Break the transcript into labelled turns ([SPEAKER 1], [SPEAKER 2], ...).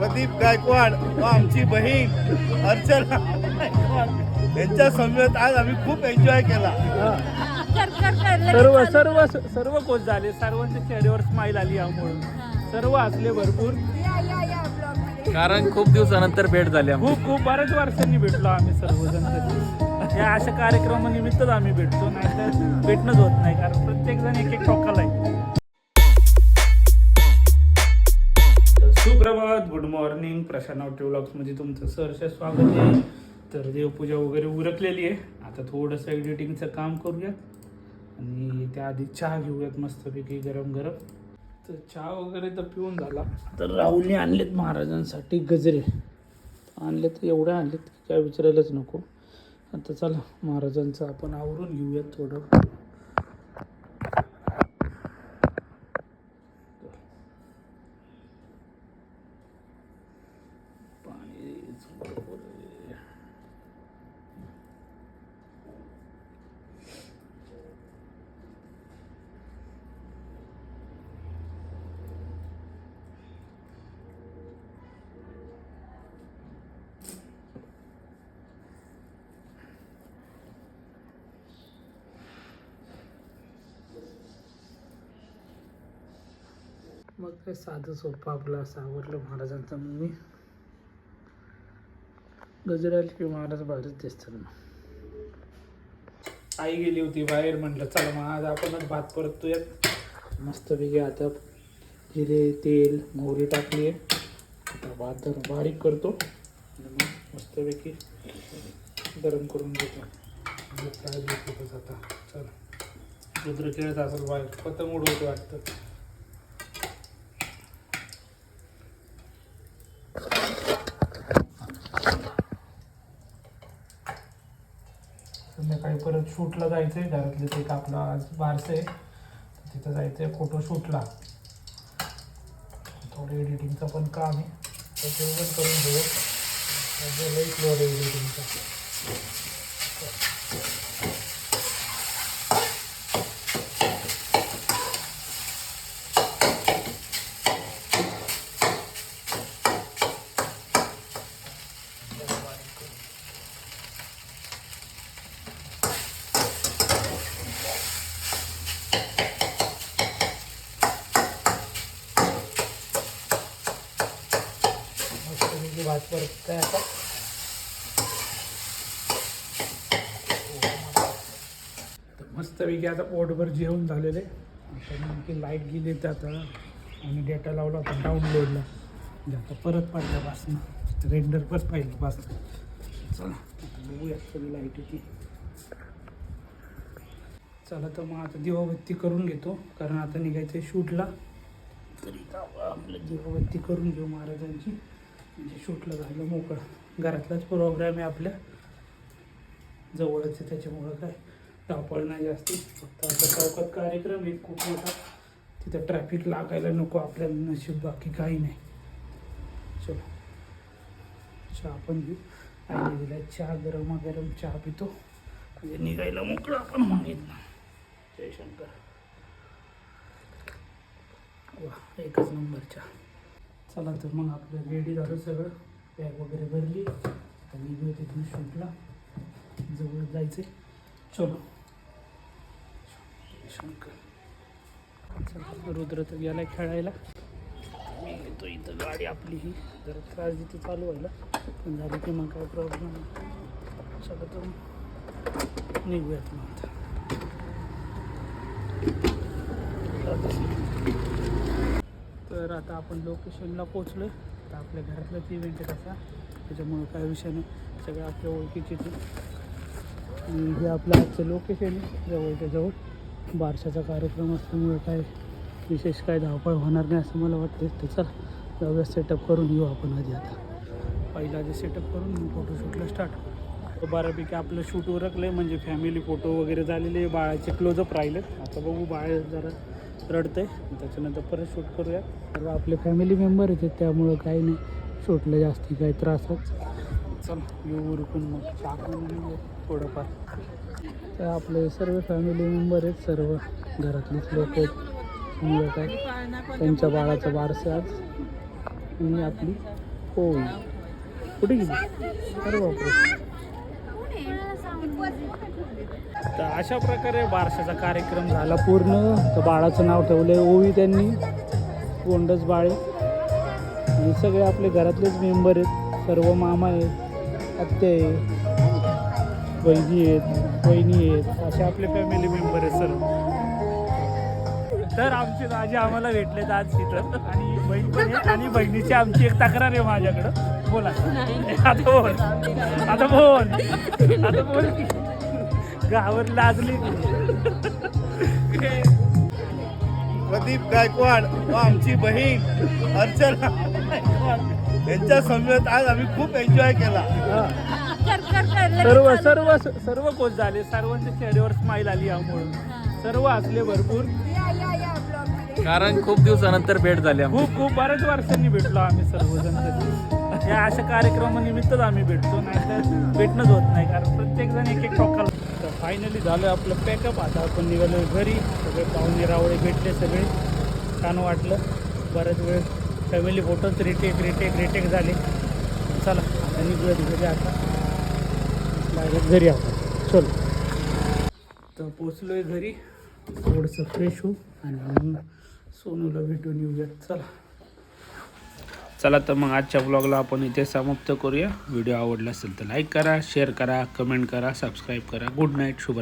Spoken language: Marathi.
[SPEAKER 1] प्रदीप गायकवाड व आमची बहीण अर्चना गायकवाड. यांच्या समवेत आज आम्ही खूप एन्जॉय केला.
[SPEAKER 2] सर्व सर्व सर्व खुश झाले. सर्वांच्या चेहऱ्यावर स्माईल आली यामुळे. सर्व हसले भरपूर.
[SPEAKER 3] कारण खूप दिवसानंतर भेट झाली आमची.
[SPEAKER 2] खूप खूप बऱ्याच वर्षांनी भेटलो आम्ही सर्वजण या अशा कार्यक्रमानिमित्तच आम्ही भेटतो नाही तर भेटणंच होत नाही कारण प्रत्येक जण एक एक टोकाला मॉर्निंग नावटे व्लॉग्समध्ये तुमचं सहर्ष स्वागत आहे. तर देवपूजा वगैरे उरकलेली आहे. आता थोडंसं एडिटिंगचं काम करूयात. आणि त्याआधी चहा घेऊयात मस्तपैकी गरम गरम तर चहा वगैरे तर पिऊन झाला. तर राहुलने आणलेत महाराजांसाठी गजरे. आणले तर एवढे आणलेत की काय विचारायलाच नको. आता चला महाराजांचं आपण आवरून घेऊयात थोडं पाणी बरोबर आहे. मग काय साधं सोपं आपलं असं आवडलं महाराजांचं मग मी. गजराल किंवा महाराज बाहेरच दिसतात ना. आई गेली होती बाहेर म्हटलं चला मग आज आपणच भात परतूयात. मस्तपैकी आता जिरे तेल मोहरी टाकली आहे. आता भात धरून बारीक करतो आणि मग मस्तपैकी गरम करून घेतो. काय घेतो आता चला. रुद्र खेळत असेल बाहेर. पतंग उडवतो वाटतं. संध्याकाळी परत शूटला जायचं आहे घरातले ते एक आपला आज बारसं आहे. तिथं जायचं आहे फोटो शूटला. थोडं एडिटिंगचं पण काम आहे. तर ते पण करून घेऊ. एडिटिंगचं लई एडिटिंगचा मस्त भात परत काय आता? मस्तपैकी आता पोटभर जेवण झालेले. आता नेमकी लाइट गेली तर आता आणि डेटा लावला होता डाउनलोडला म्हणजे आता परत पडल्यापासून रेंडर पण पाहिल्यापासून चला बघूया कधी लाइट होती. चला तर मग आता दिवाबत्ती करून घेतो. कारण आता निघायचं आहे शूटला. तरी आपलं दिवाबत्ती करून घेऊ महाराजांची. म्हणजे शूटला झालं मोकळं. घरातलाच प्रोग्राम आहे आपल्या. जवळच आहे त्याच्यामुळं काय धावपळ नाही जास्त. फक्त आता चौकात कार्यक्रम आहे खूप मोठा. तिथं ट्रॅफिक लागायला नको आपल्या नशीब बाकी काही नाही. चलो. चहा पण घेऊ. आईने दिला चहा गरम गरम चहा पितो. म्हणजे निघायला मोकळं आपण मागितलं ना जयशंकर. वा एकच नंबर चहा. चला तर मग आपलं रेडी झालं सगळं. बॅग वगैरे भरली. आता निघूया तिथून शूटला जवळ जायचं चलो. शंकर. चला रुद्र तर गेलाय खेळायला. मी येतो इथं गाडी आपली ही. जरा त्रास देते चालू व्हायला. पण झाली की मग काय प्रॉब्लेम नाही. चला तर निघूयात मग आता. तर आता आपण लोकेशनला पोचलो तर आपल्या घरातलाच इव्हेंट आहे तसा त्याच्यामुळं काय विषय नाही. सगळं आपल्या ओळखीचे आणि हे आपलं आजचं लोकेशन आहे जवळच्या जवळ. बारशाचा कार्यक्रम असल्यामुळे काय विशेष काय धावपळ होणार नाही असं मला वाटतं तर चला जाऊया सेटअप करून येऊ आपण आधी आता. पहिला आधी सेटअप करून मग फोटोशूटला स्टार्ट बऱ्यापैकी आपलं शूट उरकलं आहे म्हणजे फॅमिली फोटो वगैरे झालेले बाळाचे क्लोजअप राहिले आता बघू बाळ जरा रडतंय त्याच्यानंतर परत शूट करूया. तर आपले फॅमिली मेंबर आहेत त्यामुळं काही नाही. शूटला जास्ती काही त्रासच चल येऊ उरकून मग. टाकून थोडंफार. तर आपले सर्व फॅमिली मेंबर आहेत सर्व घरातलेच लोक आहेत. त्यामुळं काय? त्यांच्या बाळाचं बारसं आज. आणि आपली हो कुठे गेली? अरे बापरे. तर अशा प्रकारे बारशाचा कार्यक्रम झाला पूर्ण. तर बाळाचं नाव ठेवलं आहे ओवी त्यांनी. गोंडस बाळे. आणि सगळे आपले घरातलेच मेंबर आहेत. सर्व मामा आहेत आत्या आहे बहिणी आहेत बहिणी आहेत. असे आपले फॅमिली मेंबर आहेत सर्व. तर आमचे दाजी आम्हाला भेटलेत आज तिथं. आणि बहीण पण आहे आणि बहिणीची आमची एक तक्रार आहे माझ्याकडं. बोला आता. बोल. आता बोल. आता बोल. की गावावर लाजली.
[SPEAKER 1] प्रदीप गायकवाड व आमची बहीण अर्चना यांच्या समवेत आज आम्ही खूप एन्जॉय केला.
[SPEAKER 2] सर्व सर्व सर्व कोच झाले. सर्वांच्या चेहऱ्यावर स्माईल आली यामुळं. सर्व हसले भरपूर.
[SPEAKER 3] कारण खूप दिवसानंतर भेट झाली आमची.
[SPEAKER 2] खूप खूप बऱ्याच वर्षांनी भेटलो आम्ही सर्वजण कधी. या अशा कार्यक्रमानिमित्तच आम्ही भेटतो नाही तर भेटणंच होत नाही कारण प्रत्येक जण एक एक टोकाला तर फायनली झालं आपलं पॅकअप आता आपण निघालो घरी. सगळे पाहुणे रावळे भेटले सगळे. छान वाटलं. बऱ्याच वेळ family photos retake retake retake झाले. चला आता निघूया घरी आता. डायरेक्ट घरी आता चल. तर पोचलो आहे घरी. थोडंसं फ्रेश होऊ आणि मग सोनूला भेटून येऊयात चला. चला तर मग आजच्या ब्लॉगला आपण इथे समाप्त करूया. व्हिडिओ आवडला असेल तर लाईक करा शेअर करा कमेंट करा सबस्क्राईब करा. गुड नाईट शुभ